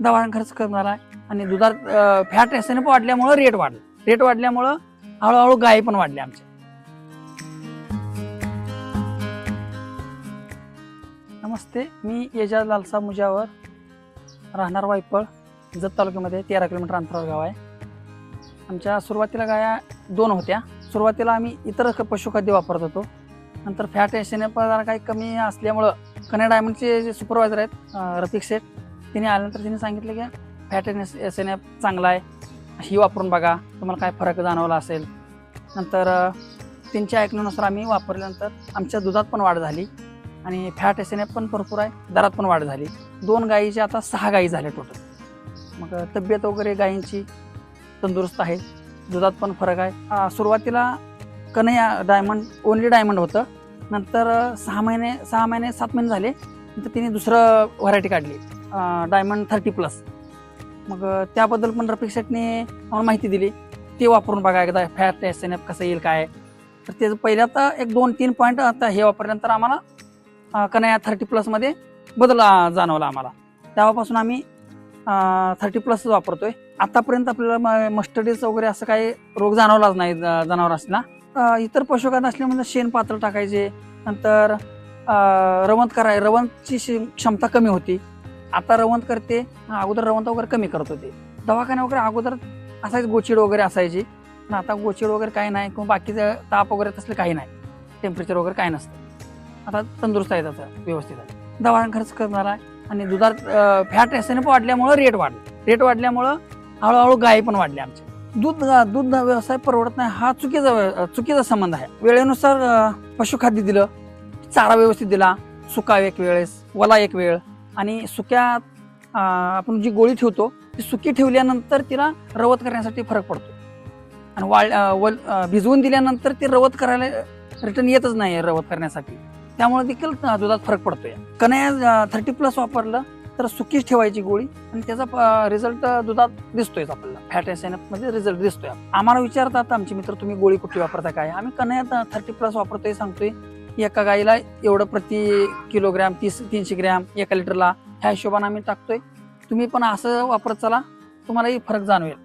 दवाखाना खर्च करणार आहे आणि दुधात फॅट एस वाढल्यामुळं रेट वाढला. रेट वाढल्यामुळं हळूहळू गायी पण वाढल्या आमच्या नमस्ते मी एजाज लालसा मुजावर राहणार वायपळ जत तालुक्यामध्ये तेरा किलोमीटर अंतरावर गाव आहे. आमच्या सुरुवातीला गाया दोन होत्या. सुरुवातीला आम्ही इतर पशुखाद्य वापरत होतो. नंतर फॅट एस एन काही कमी असल्यामुळं कन्या डायमंडचे जे सुपरवायझर आहेत रफिक शेठ तिने आल्यानंतर तिने सांगितलं की फॅट एस एन एफ चांगला आहे ही वापरून बघा तुम्हाला काय फरक जाणवला असेल. नंतर त्यांच्या ऐकण्यानुसार आम्ही वापरल्यानंतर आमच्या दुधात पण वाढ झाली आणि फॅट एस एन एफ पण भरपूर आहे दरात पण वाढ झाली. दोन गायीचे आता सहा गायी झाल्या टोटल मग तब्येत वगैरे गायींची तंदुरुस्त आहे दुधात पण फरक आहे. सुरुवातीला कन्हैया डायमंड ओनली डायमंड होतं. नंतर सहा महिने सहा महिने सात महिने झाले नंतर तिने दुसरं व्हरायटी काढली. डायमंड थर्टी प्लस मग त्याबद्दल पण रफिक आम्हाला माहिती दिली. ते वापरून बघा एकदा फॅट एस एन एफ कसं येईल काय. तर त्याचं पहिल्या तर एक दोन तीन पॉईंट आता हे वापरल्यानंतर आम्हाला अं, थर्टी प्लसमध्ये बदल जाणवला आम्हाला. तेव्हापासून आम्ही थर्टी प्लस वापरतोय. आतापर्यंत आपल्याला मस्टडीज वगैरे असं काही रोग जाणवलाच नाही जनावर असला इतर पशुखाद्य असल्यामुळे म्हणजे शेण पात्र टाकायचे. नंतर रवंत कराय रवंतची क्षमता कमी होती. आता रवंत करते अगोदर रवंत वगैरे कमी करत होते. दवाखाना वगैरे अगोदर असायचं गोचिड वगैरे असायची. पण आता गोचिड वगैरे काही नाही किंवा बाकीचं ताप वगैरे तसलं काही नाही. टेम्परेचर वगैरे काय नसतं. आता तंदुरुस्त आहे त्याचं व्यवस्थित आहे. दवाखाना खर्च करणार आहे आणि दुधात फॅट एस वाढल्यामुळं रेट वाढला रेट वाढल्यामुळं हळूहळू गायी पण वाढल्या आमच्या दूध दूध व्यवसाय परवडत नाही हा चुकीचा चुकीचा संबंध आहे. वेळेनुसार पशुखाद्य दिलं चारा व्यवस्थित दिला सुका एक वेळेस वला एक वेळ आणि सुक्या आपण जी गोळी ठेवतो ती सुकी ठेवल्यानंतर तिला रवत करण्यासाठी फरक पडतो. आणि वाळ वल भिजवून दिल्यानंतर ती रवत करायला रिटर्न येतच नाही रवत करण्यासाठी. त्यामुळे देखील दुधात फरक पडतो या कन्या थर्टी प्लस वापरलं तर सुकीच ठेवायची गोळी आणि त्याचा रिझल्ट दुधात दिसतोय आपल्याला. फॅटमध्ये रिझल्ट दिसतोय. आम्हाला विचारतात आमचे मित्र तुम्ही गोळी कुठली वापरता काय? आम्ही कन्या थर्टी प्लस वापरतोय सांगतोय एका गाईला एवढं प्रति किलोग्रॅम तीस तीनशे ग्रॅम एका लिटरला ह्या हिशोबाने आम्ही टाकतोय. तुम्ही पण असं वापरत चला तुम्हालाही फरक जाणवेल.